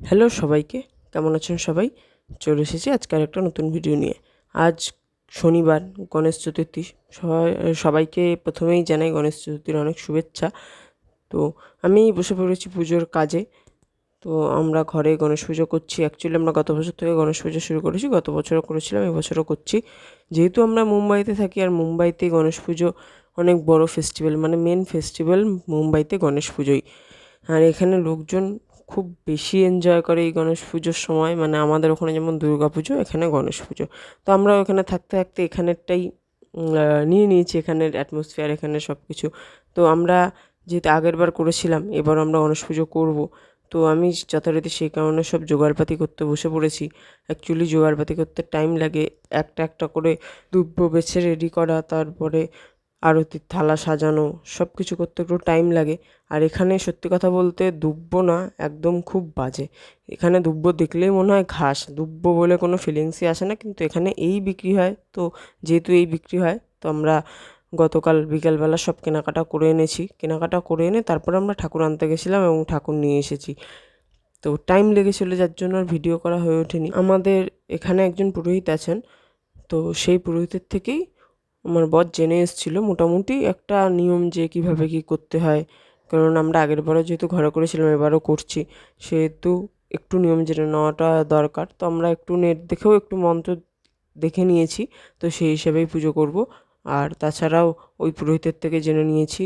Hello সবাইকে, কেমন আছেন সবাই? চলে এসেছি আজকের একটা নতুন ভিডিও নিয়ে। আজ শনিবার, গণেশ চতুর্থী। সবাই, সবাইকে প্রথমেই জানাই গণেশ চতুর্থীর অনেক শুভেচ্ছা। তো আমি বসে পড়েছি পুজোর কাজে। তো আমরা ঘরে গণেশ পুজো করছি। অ্যাকচুয়ালি আমরা গত বছর থেকে গণেশ পুজো শুরু করেছি। গত বছরও করেছিলাম, এবছরও করছি। যেহেতু আমরা মুম্বাইতে থাকি, আর মুম্বাইতে গণেশ পুজো অনেক বড় ফেস্টিভ্যাল মানে মেন ফেস্টিভ্যাল মুম্বাইতে গণেশ পুজোই। আর এখানে লোকজন খুব বেশি এনজয় করে এই গণেশ পুজোর সময়। মানে আমাদের ওখানে যেমন দুর্গা পুজো, এখানে গণেশ পুজো। তো আমরা ওখানে থাকতে থাকতে এখানেরটাই নিয়ে নিয়েছি এখানের অ্যাটমসফিয়ার এখানে সব কিছু তো আমরা যেহেতু আগের বার করেছিলাম, এবার আমরা গণেশ পুজো করব। তো আমি যথারীতি সেই কারণে সব জোগাড়পাতি করতে বসে পড়েছি। অ্যাকচুয়ালি জোগাড়পাতি করতে টাইম লাগে। একটা একটা করে দুব্বো বেছে রেডি করা, তারপরে আরতির থালা সাজানো সব কিছু করতে একটু টাইম লাগে। আর এখানে সত্যি কথা বলতে দুব্বো না, একদম খুব বাজে। এখানে দুব্বো দেখলেই মনে হয় ঘাস। দুব্বো বলে কোনো ফিলিংসই আসে না, কিন্তু এখানে এই বিক্রি হয়। তো যেহেতু এই বিক্রি হয়, তো আমরা গতকাল বিকেলবেলা সব কেনাকাটা করে এনেছি। কেনাকাটা করে এনে তারপর আমরা ঠাকুর আনতে গেছিলাম এবং ঠাকুর নিয়ে এসেছি। তো টাইম লেগেছিলো, যার জন্য আর ভিডিও করা হয়ে ওঠেনি। আমাদের এখানে একজন পুরোহিত আছেন। তো সেই পুরোহিতের থেকেই আমার বর জেনে এসেছিল মোটামুটি একটা নিয়ম যে কীভাবে কী করতে হয়। কারণ আমরা আগের বারও যেহেতু ঘরে করেছিলাম, এবারও করছি। সেহেতু একটু নিয়ম জেনে নেওয়াটা দরকার। তো আমরা একটু নেট দেখেও একটু মন্ত্র দেখে নিয়েছি, তো সেই হিসাবেই পুজো করব। আর তাছাড়াও ওই পুরোহিতের থেকে জেনে নিয়েছি।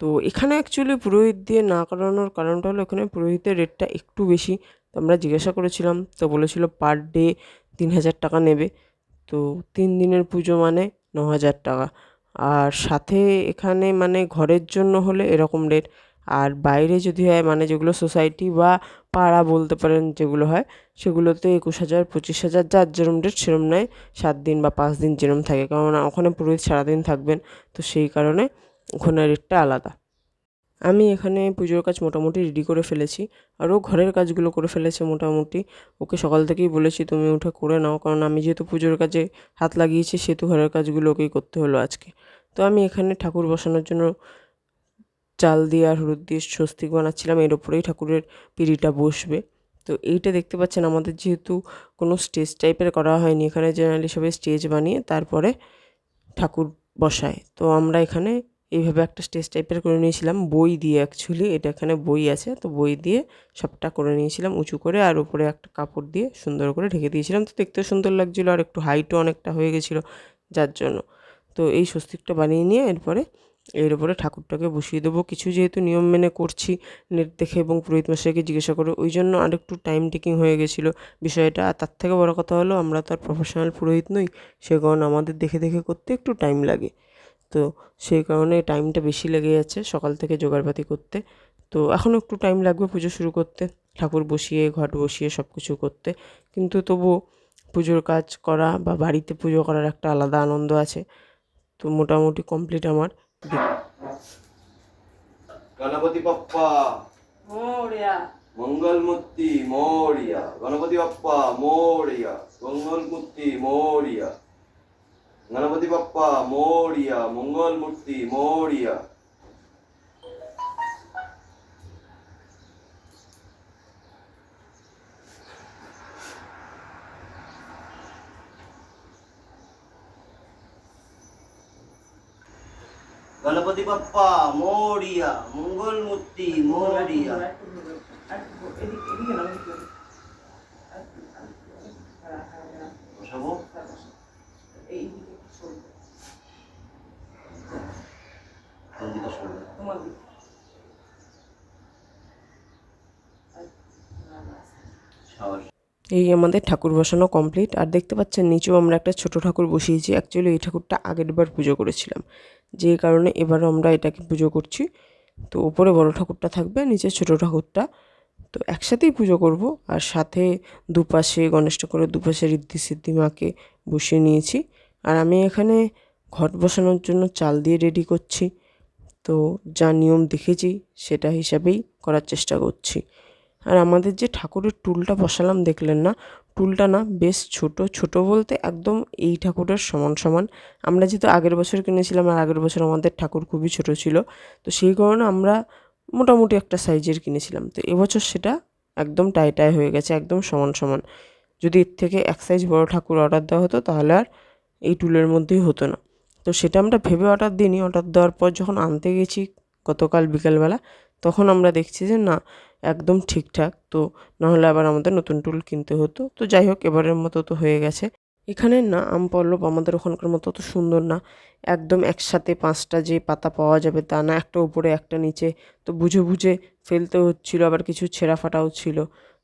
তো এখানে অ্যাকচুয়ালি পুরোহিত দিয়ে না করানোর কারণটা হলো এখানে পুরোহিতের রেটটা একটু বেশি। তো আমরা জিজ্ঞাসা করেছিলাম, তো বলেছিল পার ডে তিন হাজার টাকা নেবে। তো তিন দিনের পুজো মানে ন হাজার টাকা। আর সাথে এখানে মানে ঘরের জন্য হলে এরকম রেট আর বাইরে যদি হয় মানে যেগুলো সোসাইটি বা পাড়া বলতে পারেন যেগুলো হয়, সেগুলোতে একুশ হাজার, পঁচিশ হাজার যার যেরম রেট সেরম নেয়, সাত দিন বা পাঁচ দিন যেরম থাকে। কারণ ওখানে পুরোহিত সারাদিন থাকবেন, তো সেই কারণে ওখানে রেটটা আলাদা। আমি এখানে পুজোর কাজ মোটামুটি রেডি করে ফেলেছি। আরও ঘরের কাজগুলো করে ফেলেছে মোটামুটি। ওকে সকাল থেকেই বলেছি, তুমি উঠে করে নাও। কারণ আমি যেহেতু পুজোর কাজে হাত লাগিয়েছি, সেহেতু ঘরের কাজগুলো ওকেই করতে হলো আজকে। তো আমি এখানে ঠাকুর বসানোর জন্য চাল দিয়ে আর হলুদ দিয়ে স্বস্তিক বানাচ্ছিলাম। এর ওপরেই ঠাকুরের পিঁড়িটা বসবে। তো এইটা দেখতে পাচ্ছেন, আমাদের যেহেতু কোনো স্টেজ টাইপের করা হয়নি। এখানে জেনারেলি সবাই স্টেজ বানিয়ে তারপরে ঠাকুর বসায়। তো আমরা এখানে এইভাবে একটা স্টেজ টাইপের করে নিয়েছিলাম। বই দিয়ে অ্যাকচুয়ালি এটা এখানে বই আছে, তো বই দিয়ে সবটা করে নিয়েছিলাম উঁচু করে আর উপরে একটা কাপড় দিয়ে সুন্দর করে ঢেকে দিয়েছিলাম। তো দেখতেও সুন্দর লাগছিল আর একটু হাইটও অনেকটা হয়ে গেছিল যার জন্য। তো এই স্বস্তিকটা বানিয়ে নিয়ে এরপরে, এর উপরে ঠাকুরটাকে বসিয়ে দেবো। কিছু যেহেতু নিয়ম মেনে করছি নেট দেখে এবং পুরোহিত মশাইকে জিজ্ঞাসা করে, ওই জন্য আরেকটু টাইম টেকিং হয়ে গেছিল বিষয়টা। আর তার থেকে বড় কথা হলো, আমরা তো আর প্রফেশনাল পুরোহিত নই সে কারণ আমাদের দেখে দেখে করতে একটু টাইম লাগে। তো সেই কারণে টাইমটা বেশি লেগে যাচ্ছে সকাল থেকে জোগাড়পাতি করতে। তো এখনও একটু টাইম লাগবে পুজো শুরু করতে ঠাকুর বসিয়ে ঘট বসিয়ে সব কিছু করতে। কিন্তু তবুও পুজোর কাজ করা বা বাড়িতে পুজো করার একটা আলাদা আনন্দ আছে। তো মোটামুটি কমপ্লিট আমার। গণপতি বাপ্পা। মঙ্গল মূর্তি মোরিয়া। গণপতি বাপ্পা মোরিয়া। মঙ্গল মূর্তি মোরিয়া। গণপতি বাপ্পা মোরিয়া মঙ্গল মূর্তি মোরিয়া। গণপতি বাপ্পা মোরিয়া মঙ্গল মূর্তি মোরিয়া। বসাবো। এই আমাদের ঠাকুর বসানো কমপ্লিট আর দেখতে পাচ্ছেন, নিচেও আমরা একটা ছোট ঠাকুর বসিয়েছি। অ্যাকচুয়ালি এই ঠাকুরটা আগের বার পুজো করেছিলাম। যে কারণে এবারও আমরা এটাকে পুজো করছি। তো ওপরে বড় ঠাকুরটা থাকবে, নিচে ছোট ঠাকুরটা। তো একসাথেই পুজো করব। আর সাথে দুপাশে গণেশ ঠাকুরের দুপাশে ঋদ্ধি সিদ্ধি মাকে বসিয়ে নিয়েছি। আর আমি এখানে ঘট বসানোর জন্য চাল দিয়ে রেডি করছি। তো যা নিয়ম দেখেছি সেটা হিসাবেই করার চেষ্টা করছি। আর আমাদের যে ঠাকুরের টুলটা বসালাম, দেখলেন না? টুলটা না বেশ ছোট ছোট বলতে একদম এই ঠাকুরের সমান সমান। আমরা যেহেতু আগের বছর কিনেছিলাম আর আগের বছর আমাদের ঠাকুর খুবই ছোট ছিল, তো সেই কারণে আমরা মোটামুটি একটা সাইজের কিনেছিলাম। তো এবছর সেটা একদম টাই টাই হয়ে গেছে, একদম সমান সমান। যদি এর থেকে এক সাইজ বড় ঠাকুর অর্ডার দেওয়া হতো তাহলে আর এই টুলের মধ্যেই হতো না। তো সেটা আমরা ভেবে অর্ডার দিইনি অর্ডার দেওয়ার পর যখন আনতে গেছি গতকাল বিকালবেলা, তখন আমরা দেখছি যে না, একদম ঠিকঠাক। তো নাহলে আবার আমাদের নতুন টুল কিনতে হতো। তো যাই হোক, এবারের মতো তো হয়ে গেছে। এখানে না, আম পল্লব আমাদের ওখানকার মতো তো সুন্দর না। একদম একসাথে পাঁচটা যে পাতা পাওয়া যাবে তা না, একটা উপরে, একটা নিচে। তো বুঝে বুঝে ফেলতে হচ্ছিল, আবার কিছু ছেঁড়া ফাটাও ছিল।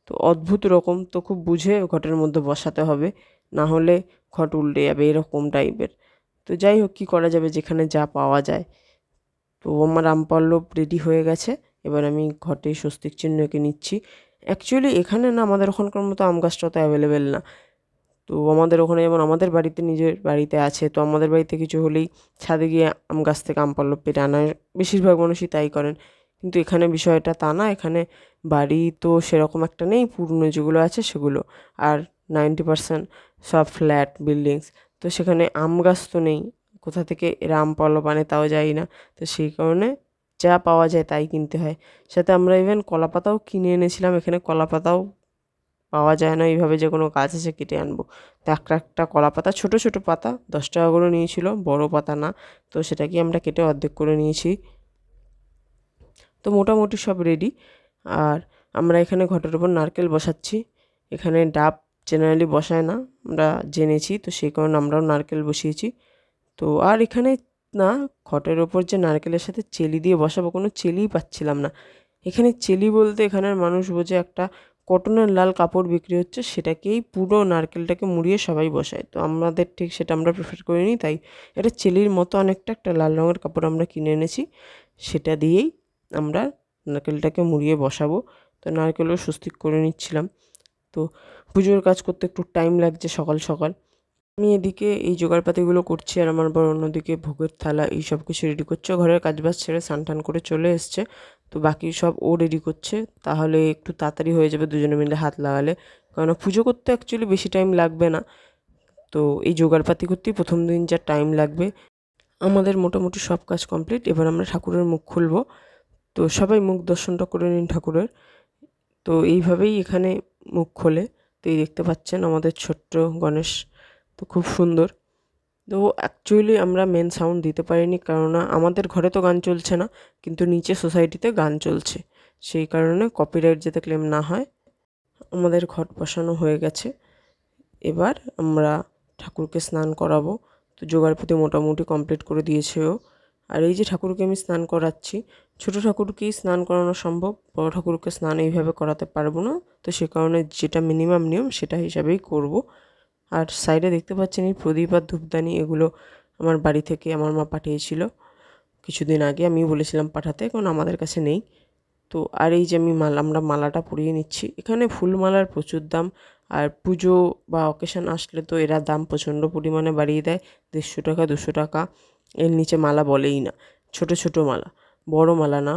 তো অদ্ভুত রকম তো খুব বুঝে ঘটের মধ্যে বসাতে হবে। না হলে ঘট উল্টে যাবে, এরকম টাইপের। তো যাই হোক, কী করা যাবে? যেখানে যা পাওয়া যায়। তো আমার আমপল্লব রেডি হয়ে গেছে। এবার আমি ঘটে স্বস্তিক চিহ্ন এঁকে নিচ্ছি। অ্যাকচুয়ালি এখানে না, আমাদের ওখানকার মতো আম গাছটা তো অ্যাভেলেবেল না। তো আমাদের ওখানে যেমন আমাদের বাড়িতে নিজের বাড়িতে আছে, তো আমাদের বাড়িতে কিছু হলেই ছাদে গিয়ে আম গাছ থেকে আম পল্লব পেরে আনা বেশিরভাগ মানুষই তাই করেন। কিন্তু এখানে বিষয়টা তা না, এখানে বাড়ি তো সেরকম একটা নেই, পুরনো যেগুলো আছে সেগুলো। আর নাইনটি পার্সেন্ট সব ফ্ল্যাট, বিল্ডিংস। তো সেখানে আম গাছ তো নেই। কোথা থেকে পল্লব আনে তাও যাই না। তো সেই কারণে যা পাওয়া যায় তাই কিনতে হয়। সাথে আমরা ইভেন কলা পাতাও কিনে এনেছিলাম। এখানে কলা পাতাও পাওয়া যায় না। এইভাবে যে কোনো গাছ আছে কেটে আনব। তো একটা একটা কলা পাতা ছোটো ছোটো পাতা, দশ টাকা করে নিয়েছিল। বড় পাতা না। তো সেটাকে আমরা কেটে অর্ধেক করে নিয়েছি। তো মোটামুটি সব রেডি আর আমরা এখানে ঘটের ওপর নারকেল বসাচ্ছি। এখানে ডাব জেনারেলি বসায় না, আমরা জেনেছি, তো সেই কারণে আমরাও নারকেল বসিয়েছি। তো আর এখানে না, খটের ওপর যে নারকেলের সাথে চেলি দিয়ে বসাবো, কোনো চেলিই পাচ্ছিলাম না। এখানে চেলি বলতে এখানের মানুষ বোঝে একটা কটনের লাল কাপড় বিক্রি হচ্ছে, সেটাকেই পুরো নারকেলটাকে মুড়িয়ে সবাই বসায়। তো আমাদের ঠিক সেটা আমরা প্রেফার করিনি, তাই এটা চেলির মতো অনেকটা একটা লাল রঙের কাপড় আমরা কিনে এনেছি, সেটা দিয়েই আমরা নারকেলটাকে মুড়িয়ে বসাবো। তো নারকেলও স্বস্তিক করে নিচ্ছিলাম। তো পুজোর কাজ করতে একটু টাইম লাগছে সকাল সকাল। আমি এদিকে এই জোগাড়পাতিগুলো করছি আর আমার বড় অন্যদিকে ভোগের থালা এই সব কিছু রেডি করছে। ঘরের কাজবাজ ছেড়ে স্নান করে চলে এসছে। তো বাকি সব ও রেডি করছে। তাহলে একটু তাড়াতাড়ি হয়ে যাবে দুজনে মিলে হাত লাগালে। কারণ পুজো করতে অ্যাকচুয়ালি বেশি টাইম লাগবে না। তো এই জোগাড়পাতি করতেই প্রথম দিন যা টাইম লাগবে। আমাদের মোটামুটি সব কাজ কমপ্লিট এবার আমরা ঠাকুরের মুখ খুলবো। তো সবাই মুখ দর্শনটা করে নিন ঠাকুরের। তো এইভাবেই এখানে মুখ খোলে। তো এই দেখতে পাচ্ছেন আমাদের ছোট্ট গণেশ। তো খুব সুন্দর। তো অ্যাকচুয়ালি আমরা মেন সাউন্ড দিতে পারিনি কেননা আমাদের ঘরে তো গান চলছে না, কিন্তু নিচে সোসাইটিতে গান চলছে। সেই কারণে কপিরাইট যাতে ক্লেম না হয়। আমাদের ঘট বসানো হয়ে গেছে। এবার আমরা ঠাকুরকে স্নান করাবো। তো জোগাড়পাতি মোটামুটি কমপ্লিট করে দিয়েছে ও। আর এই যে ঠাকুরকে আমি স্নান করাচ্ছি ছোটো ঠাকুরকেই স্নান করানো সম্ভব, বড় ঠাকুরকে স্নান এইভাবে করাতে পারব না। তো সে কারণে যেটা মিনিমাম নিয়ম সেটা হিসাবেই করব। আর সাইডে দেখতে পাচ্ছেন এই প্রদীপ আর ধূপদানি, এগুলো আমার বাড়ি থেকে আমার মা পাঠিয়েছিল। কিছুদিন আগে আমি বলেছিলাম পাঠাতে কারণ আমাদের কাছে নেই। তো আর এই যে আমি মালা, আমরা মালাটা পরিয়ে নিচ্ছি। এখানে ফুলমালার প্রচুর দাম, আর পুজো বা অকেশন আসলে তো এরা দাম প্রচণ্ড পরিমাণে বাড়িয়ে দেয়, দেড়শো টাকা, দুশো টাকা। এর নিচে মালা বলেই না, ছোট ছোট মালা। বড় মালা না।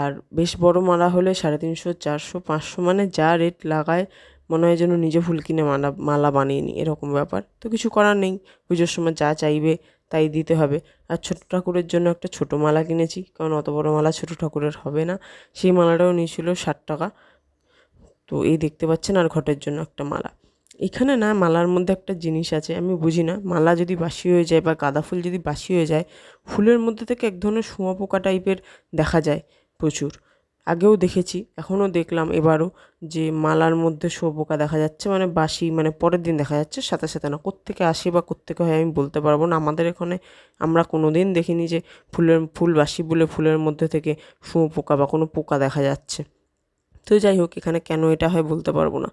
আর বেশ বড় মালা হলে সাড়ে তিনশো, চারশো, পাঁচশো মানে যা রেট লাগায় মনে হয় যেন নিজে ফুল কিনে মালা মালা বানিয়ে নিই এরকম ব্যাপার। তো কিছু করার নেই, পুজোর সময় যা চাইবে তাই দিতে হবে। আর ছোট ঠাকুরের জন্য একটা ছোট মালা কিনেছি, কারণ অত বড় মালা ছোট ঠাকুরের হবে না। সেই মালাটাও নিয়েছিল ষাট টাকা। তো এই দেখতে পাচ্ছেন আর ঘটের জন্য একটা মালা। এখানে না মালার মধ্যে একটা জিনিস আছে, আমি বুঝি না। মালা যদি বাসি হয়ে যায় বা গাঁদা ফুল যদি বাসি হয়ে যায়, ফুলের মধ্যে থেকে এক ধরনের শুঁয়াপোকা টাইপের দেখা যায় প্রচুর। আগেও দেখেছি, এখনও দেখলাম এবারও যে মালার মধ্যে শুঁয়োপোকা দেখা যাচ্ছে মানে বাসি মানে পরের দিন দেখা যাচ্ছে, সাথে সাথে না, কোত্থেকে আসে বা কোত্থেকে হয় আমি বলতে পারব না। আমাদের এখানে আমরা কোনো দিন দেখিনি যে ফুলের, ফুল বাসি বলে ফুলের মধ্যে থেকে শুঁয়োপোকা বা কোনো পোকা দেখা যাচ্ছে। তো যাই হোক, এখানে কেন এটা হয় বলতে পারব না।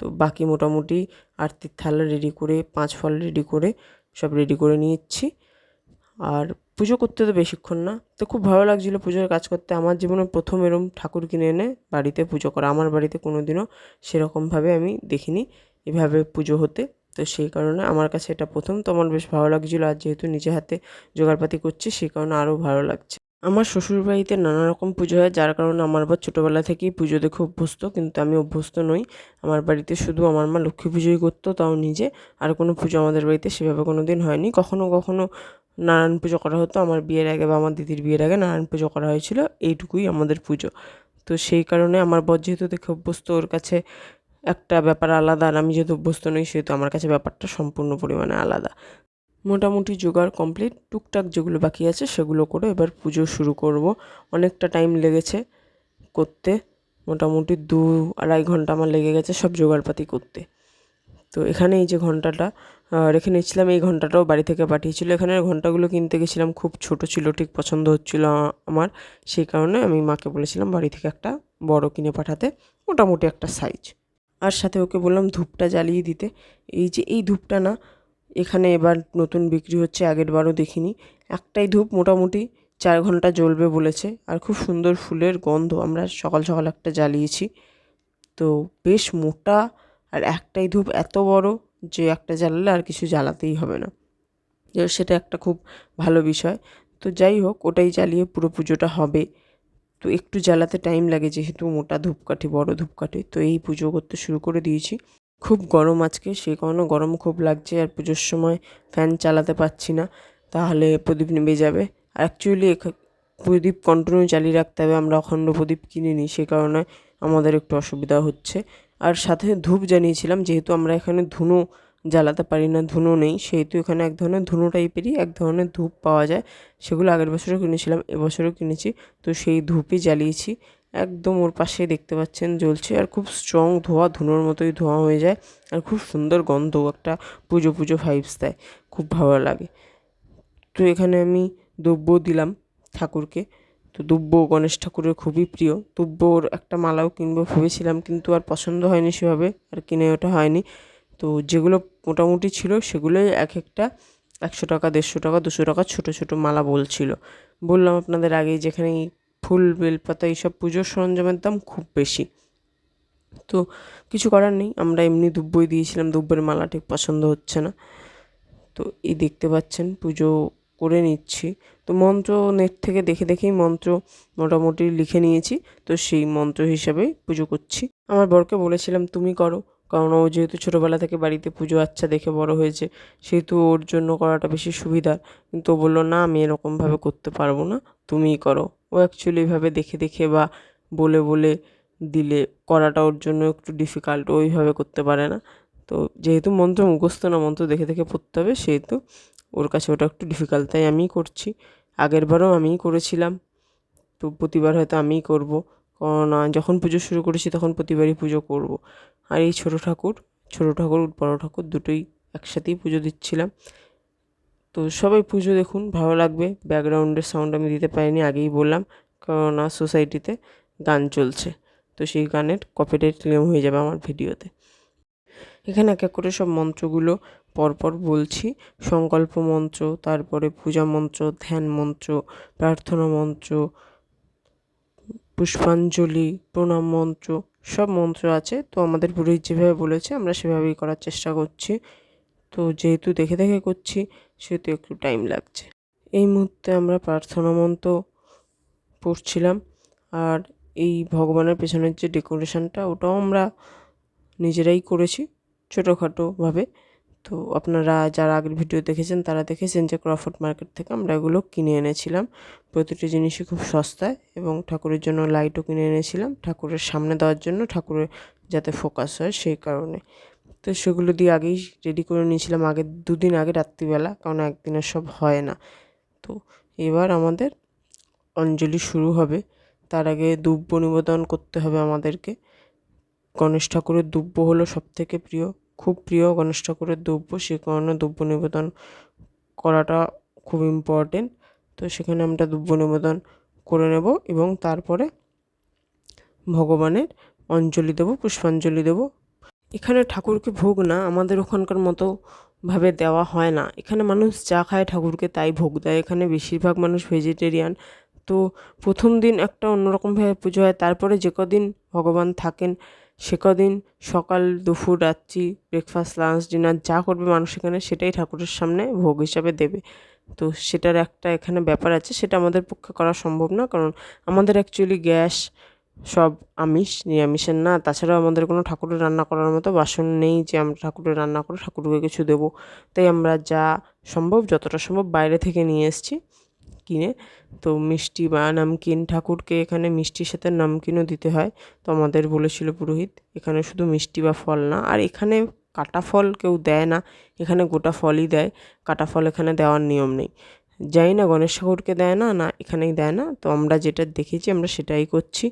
তো বাকি মোটামুটি আরতির থালা রেডি করে, পাঁচ ফল রেডি করে সব রেডি করে নিয়েছি। আর পুজো করতে তো বেশিক্ষণ না, তো খুব ভালো লাগছিল পুজোর কাজ করতে। আমার জীবনে প্রথম এরম ঠাকুর কিনে এনে বাড়িতে পুজো করা, আমার বাড়িতে কোনো দিনও সেরকমভাবে আমি দেখিনি এভাবে পুজো হতে। তো সেই কারণে আমার কাছে এটা প্রথম। তো আমার বেশ ভালো লাগছিল, আর যেহেতু নিজে হাতে জোগাড়পাতি করছি, সেই কারণে আরও ভালো লাগছে। আমার শ্বশুরবাড়িতে নানা রকম পুজো হয়, যার কারণে আমার আবার ছোটোবেলা থেকেই পুজো দেখে অভ্যস্ত, কিন্তু আমি অভ্যস্ত নই। আমার বাড়িতে শুধু আমার মা লক্ষ্মী পুজোই করতো, তাও নিজে। আর কোনো পুজো আমাদের বাড়িতে সেভাবে কোনো দিন হয়নি। কখনো কখনো নারায়ণ পুজো করা হতো, আমার বিয়ের আগে বা আমার দিদির বিয়ের আগে নারায়ণ পুজো করা হয়েছিল, এইটুকুই আমাদের পুজো। তো সেই কারণে আমার বর যেহেতু দেখে অভ্যস্ত, ওর কাছে একটা ব্যাপার আলাদা, আর আমি যেহেতু অভ্যস্ত নই, সেহেতু আমার কাছে ব্যাপারটা সম্পূর্ণ পরিমাণে আলাদা। মোটামুটি জোগাড় কমপ্লিট টুকটাক যেগুলো বাকি আছে সেগুলো করে এবার পুজো শুরু করব। অনেকটা টাইম লেগেছে করতে। মোটামুটি দু আড়াই ঘণ্টা আমার লেগে গেছে সব জোগাড়পাতি করতে। তো এখানে এই যে ঘন্টাটা রেখে নিয়েছিলাম, এই ঘন্টাটাও বাড়ি থেকে পাঠিয়েছিল। এখানে ঘন্টাগুলো কিনতে গেছিলাম, খুব ছোট ছিল, ঠিক পছন্দ হচ্ছিল আমার। সেই কারণে আমি মাকে বলেছিলাম, বাড়ি থেকে একটা বড় কিনে পাঠাতে, মোটামুটি একটা সাইজ আর সাথে ওকে বললাম, ধূপটা জ্বালিয়ে দিতে। এই যে, এই ধূপটা না এখানে এবার নতুন বিক্রি হচ্ছে, আগের বারও দেখিনি। একটাই ধূপ মোটামুটি চার ঘণ্টা জ্বলবে বলেছে, আর খুব সুন্দর ফুলের গন্ধ। আমরা সকাল সকাল একটা জ্বালিয়েছি। তো বেশ মোটা, আর একটাই ধূপ এত বড় যে একটা জ্বালালে আর কিছু জ্বালাতেই হবে না। সেটা একটা খুব ভালো বিষয়। তো যাই হোক, ওটাই জ্বালিয়ে পুরো পুজোটা হবে। তো একটু জ্বালাতে টাইম লাগে, যেহেতু মোটা ধূপকাঠি, বড় ধূপকাঠি, তো এই পুজো করতে শুরু করে দিয়েছি। খুব গরম আজকে সেই কারণে গরম খুব লাগছে আর পুজোর সময় ফ্যান চালাতে পারছি না। তাহলে প্রদীপ নেমে যাবে। আর অ্যাকচুয়ালি প্রদীপ কন্টিনিউ চালিয়ে রাখতে হবে, আমরা অখণ্ড প্রদীপ কিনে নিই সে কারণে আমাদের একটু অসুবিধা হচ্ছে। আর সাথে ধূপ জানিয়েছিলাম যেহেতু আমরা এখানে ধুনো জ্বালাতে পারি না, ধুনো নেই, সেহেতু এখানে এক ধরনের ধুনো টাইপেরই এক ধরনের ধূপ পাওয়া যায়। সেগুলো আগের বছরও কিনেছিলাম, এবছরও কিনেছি, তো সেই ধূপই জ্বালিয়েছি। একদম ওর পাশে দেখতে পাচ্ছেন জ্বলছে আর খুব স্ট্রং ধোঁয়া, ধুনোর মতোই ধোঁয়া হয়ে যায় আর খুব সুন্দর গন্ধ, একটা পুজো পুজো ভাইবস দেয়, খুব ভালো লাগে। তো এখানে আমি দ্রব্য দিলাম ঠাকুরকে। তো দুব্য গণেশ ঠাকুরের খুবই প্রিয়। দুব্যর একটা মালাও কিনবো ভেবেছিলাম কিন্তু আর পছন্দ হয়নি সেভাবে, আর কিনে ওটা হয়নি। তো যেগুলো মোটামুটি ছিল সেগুলোই এক একটা একশো টাকা, দেড়শো টাকা, দুশো টাকা ছোটো ছোটো মালা বলছিল। বললাম আপনাদের আগে যেখানে ফুল, বেলপাতা, এইসব পুজোর সরঞ্জামের দাম খুব বেশি। তো কিছু করার নেই, আমরা এমনি দুব্বই দিয়েছিলাম, দুব্বের মালা ঠিক পছন্দ হচ্ছে না। তো এই দেখতে পাচ্ছেন, পুজো করে নিচ্ছি। তো মন্ত্র নেট থেকে দেখে দেখেই মন্ত্র মোটামুটি লিখে নিয়েছি, তো সেই মন্ত্র হিসাবেই পুজো করছি। আমার বরকে বলেছিলাম, তুমি করো। কারণ ও যেহেতু ছোটোবেলা থেকে বাড়িতে পুজো আচ্ছা দেখে বড় হয়েছে, সেহেতু ওর জন্য করাটা বেশি সুবিধার কিন্তু ও বলল, না, আমি এরকমভাবে করতে পারব না, তুমিই করো। ও অ্যাকচুয়ালি এভাবে দেখে দেখে বা বলে বলে দিলে করাটা ওর জন্য একটু ডিফিকাল্ট ওইভাবে করতে পারে না। তো যেহেতু মন্ত্র মুখস্থ না, মন্ত্র দেখে দেখে পড়তে হবে, সেহেতু ওর কাছে ওটা একটু ডিফিকাল্ট তাই আমিই করছি। আগের বারও আমিই করেছিলাম। তো প্রতিবার হয়তো আমিই করব। কারণ যখন পুজো শুরু করেছি তখন প্রতিবারই পুজো করব। আর এই ছোটো ঠাকুর ছোটো ঠাকুর, বড় ঠাকুর দুটোই একসাথেই পুজো দিচ্ছিলাম। তো সবাই পুজো দেখুন, ভালো লাগবে। ব্যাকগ্রাউন্ডের সাউন্ড আমি দিতে পারিনি, আগেই বললাম। কারণ সোসাইটিতে গান চলছে। তো সেই গানের কপিরাইট ক্লেম হয়ে যাবে আমার ভিডিওতে এখানে এক এক করে সব মন্ত্রগুলো পরপর বলছি। সংকল্প মন্ত্র, তারপরে পূজা মন্ত্র, ধ্যান মন্ত্র, প্রার্থনা মন্ত্র, পুষ্পাঞ্জলি, প্রণাম মন্ত্র, সব মন্ত্র আছে। তো আমাদের পুরোহিত যেভাবে বলেছে, আমরা সেভাবেই করার চেষ্টা করছি। তো যেহেতু দেখে দেখে করছি সেহেতু একটু টাইম লাগছে। এই মুহূর্তে আমরা প্রার্থনা মন্ত্র পড়ছিলাম আর এই ভগবানের পেছনের যে ডেকোরেশনটা ওটাও আমরা নিজেরাই করেছি ছোটোখাটোভাবে তো আপনারা যারা আগের ভিডিও দেখেছেন, তারা দেখেছেন যে ক্রফোর্ড মার্কেট থেকে আমরা এগুলো কিনে এনেছিলাম। প্রতিটি জিনিসই খুব সস্তায় এবং ঠাকুরের জন্য লাইটও কিনে এনেছিলাম। ঠাকুরের সামনে দেওয়ার জন্য ঠাকুরের যাতে ফোকাস হয় সেই কারণে। তো সেগুলো দিয়ে আগেই রেডি করে নিয়েছিলাম আগের দুদিন আগে রাত্রিবেলা, কারণ একদিনের সব হয় না। তো এবার আমাদের অঞ্জলি শুরু হবে। তার আগে দুব্য নিবেদন করতে হবে আমাদেরকে। গণেশ ঠাকুরের দুব্য হলো সব থেকে প্রিয়, খুব প্রিয় গণেশ ঠাকুরের দ্রব্য সে কারণে দ্রব্য নিবেদন করাটা খুব ইম্পর্টেন্ট তো সেখানে আমরা দ্রব্য নিবেদন করে নেব এবং তারপরে ভগবানের অঞ্জলি দেব, পুষ্পাঞ্জলি দেব। এখানে ঠাকুরকে ভোগ না, আমাদের ওখানকার মতো ভাবে দেওয়া হয় না। এখানে মানুষ যা খায় ঠাকুরকে, তাই ভোগ দেয়। এখানে বেশিরভাগ মানুষ ভেজিটেরিয়ান তো প্রথম দিন একটা অন্যরকমভাবে পুজো হয়। তারপরে যে কদিন ভগবান থাকেন, সে কদিন সকাল, দুপুর, রাত্রি ব্রেকফাস্ট লাঞ্চ ডিনার যা করবে মানুষ এখানে, সেটাই ঠাকুরের সামনে ভোগ হিসাবে দেবে। তো সেটার একটা এখানে ব্যাপার আছে। সেটা আমাদের পক্ষে করা সম্ভব না। কারণ আমাদের অ্যাকচুয়ালি গ্যাস সব আমিষ নিরামিষের না। তাছাড়াও আমাদের কোনো ঠাকুরের রান্না করার মতো বাসন নেই যে আমরা ঠাকুরের রান্না করে ঠাকুরকে কিছু দেবো। তাই আমরা যা সম্ভব, যতটা সম্ভব বাইরে থেকে নিয়ে এসেছি কিনে। তো মিষ্টি বা নামকিন ঠাকুরকে এখানে মিষ্টির সাথে নামকিনও দিতে হয়। তো আমাদের বলেছিল পুরোহিত, এখানে শুধু মিষ্টি বা ফল না। আর এখানে কাটা ফল কেউ দেয় না, এখানে গোটা ফলই দেয়। কাটা ফল এখানে দেওয়ার নিয়ম নেই। জানি না গণেশ ঠাকুরকে দেয় না না এখানেই দেয় না। তো আমরা যেটা দেখেছি আমরা সেটাই করছি।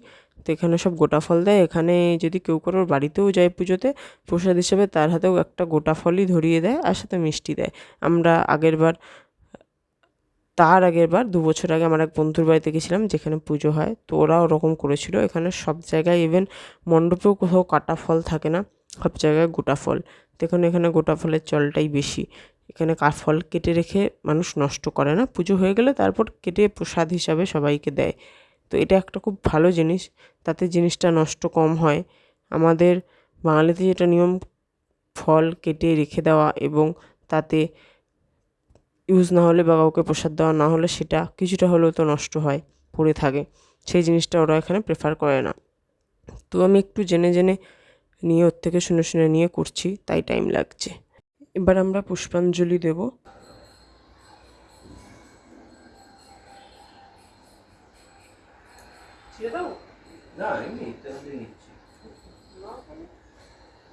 তো এখানে সব গোটা ফল দেয়। এখানে যদি কেউ কারোর বাড়িতেও যায় পুজোতে, প্রসাদ হিসেবে তার হাতেও একটা গোটা ফলই ধরিয়ে দেয় আর সাথে মিষ্টি দেয়। আমরা আগের বার, তার আগের বার, দু বছর আগে আমার এক বন্ধুর বাড়িতে গেছিলাম যেখানে পুজো হয়। তো ওরা ওরকম করেছিল। এখানে সব জায়গায় ইভেন মণ্ডপেও কোথাও কাটা ফল থাকে না, সব জায়গায় গোটা ফল। দেখুন এখানে গোটা ফলের চলটাই বেশি। এখানে ফল কেটে রেখে মানুষ নষ্ট করে না। পুজো হয়ে গেলে তারপর কেটে প্রসাদ হিসাবে সবাইকে দেয়। তো এটা একটা খুব ভালো জিনিস। তাতে জিনিসটা নষ্ট কম হয়। আমাদের বাঙালিতে যেটা নিয়ম, ফল কেটে রেখে দেওয়া এবং তাতে ইউজ না হলে বা কাউকে প্রসাদ দেওয়া না হলে সেটা কিছুটা হলেও তো নষ্ট হয়, পড়ে থাকে। সেই জিনিসটা ওরা এখানে প্রেফার করে না। তো আমি একটু জেনে জেনে নিয়ে ওর থেকে শুনে শুনে নিয়ে করছি, তাই টাইম লাগছে। এবার আমরা পুষ্পাঞ্জলি দেব। না এমনি ইত্যাদি করে নিচ্ছি।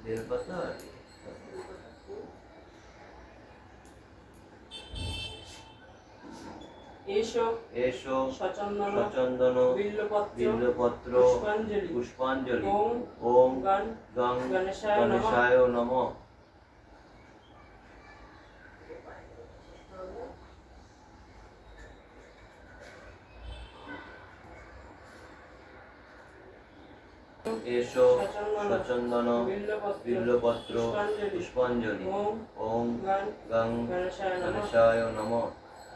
বেলপাতা এসো এসো সচন্দন সচন্দন বিল্লপত্র বিল্লপত্র পুষ্পাঞ্জলি পুষ্পাঞ্জলি ওম গণ গং গণেশায় নমঃ। এসো সচন্দন বিল্লপত্র পুষ্পাঞ্জলি। ওম গং গণেশায় নম।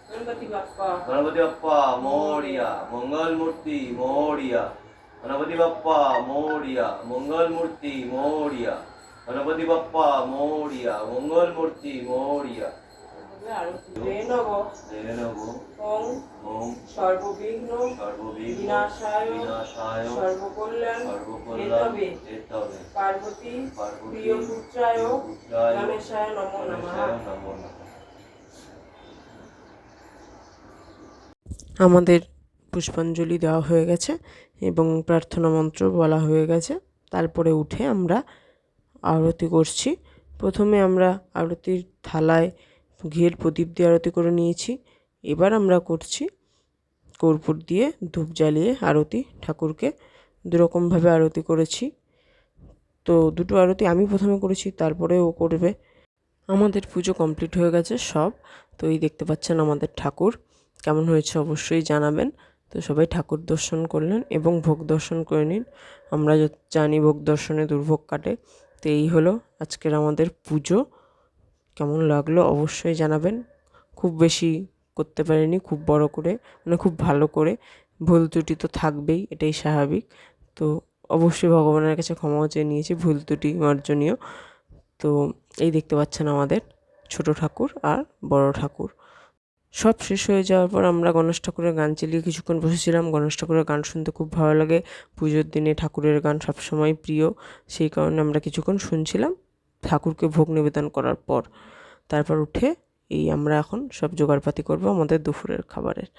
গণপতি বাপ্পা। গণপতি বাপ্পা মোরিয়া মঙ্গল মূর্তি মোরিয়া। গণপতি বাপ্পা মোরিয়া মঙ্গল মূর্তি মোরিয়া। গণপতি বাপ্পা মোরিয়া মঙ্গল মূর্তি মোরিয়া। রেণব রেণব ওম ওম সর্ববিঘ্ন সর্ববিঘ্ন বিনাশায় বিনাশায় সর্বকল্যাণ সর্বকল্যাণ হেতবে হেতবে পার্বতী পার্বতী প্রিয়পুত্রায় পুত্রায় গণেশায় গণেশায় নমো নমঃ। আমাদের পুষ্পাঞ্জলি দেওয়া হয়ে গেছে এবং প্রার্থনা মন্ত্র বলা হয়ে গেছে। তারপরে উঠে আমরা আরতি করছি। প্রথমে আমরা আরতির থালায় ঘিয়ের প্রদীপ দিয়ে আরতি করে নিয়েছি। এবার আমরা করছি কর্পূর দিয়ে ধূপ জ্বালিয়ে আরতি, ঠাকুরকে দুরকমভাবে আরতি করেছি। তো দুটো আরতি আমি প্রথমে করেছি, তারপরে ও করবে। আমাদের পুজো কমপ্লিট হয়ে গেছে সব। তো এই দেখতে পাচ্ছেন আমাদের ঠাকুর। কেমন হয়েছে অবশ্যই জানাবেন। তো সবাই ঠাকুর দর্শন করলেন এবং ভোগ দর্শন করে নিন। আমরা জানি ভোগ দর্শনে দুর্ভোগ কাটে। তো এই হলো আজকের আমাদের পুজো। কেমন লাগল অবশ্যই জানাবেন। খুব বেশি করতে পারিনি, খুব বড় করে মানে খুব ভালো করে। ভুল ত্রুটি তো থাকবেই, এটাই স্বাভাবিক। তো অবশ্যই ভগবানের কাছে ক্ষমাও চেয়ে নিয়েছি, ভুল ত্রুটি মার্জনীয়। তো এই দেখতে পাচ্ছেন আমাদের ছোট ঠাকুর আর বড় ঠাকুর। সব শেষ হয়ে যাওয়ার পর আমরা গণেশ ঠাকুরের গান চালিয়ে কিছুক্ষণ বসেছিলাম। গণেশ ঠাকুরের গান শুনতে খুব ভালো লাগে। পুজোর দিনে ঠাকুরের গান সবসময় প্রিয়। সেই কারণে আমরা কিছুক্ষণ শুনছিলাম। ঠাকুরকে ভোগ নিবেদন করার পর তারপর উঠে এই আমরা এখন সব জোগাড়পাতি করব আমাদের দুপুরের খাবারের।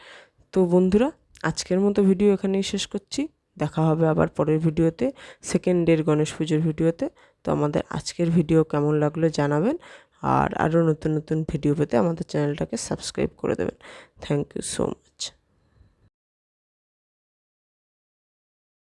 তো বন্ধুরা, আজকের মতো ভিডিও এখানেই শেষ করছি। দেখা হবে আবার পরের ভিডিওতে সেকেন্ড ডের গণেশ পুজোর ভিডিওতে। তো আমাদের আজকের ভিডিও কেমন লাগল জানাবেন আর আরও নতুন নতুন ভিডিও পেতে আমাদের চ্যানেলটাকে সাবস্ক্রাইব করে দেবেন। Thank you so much.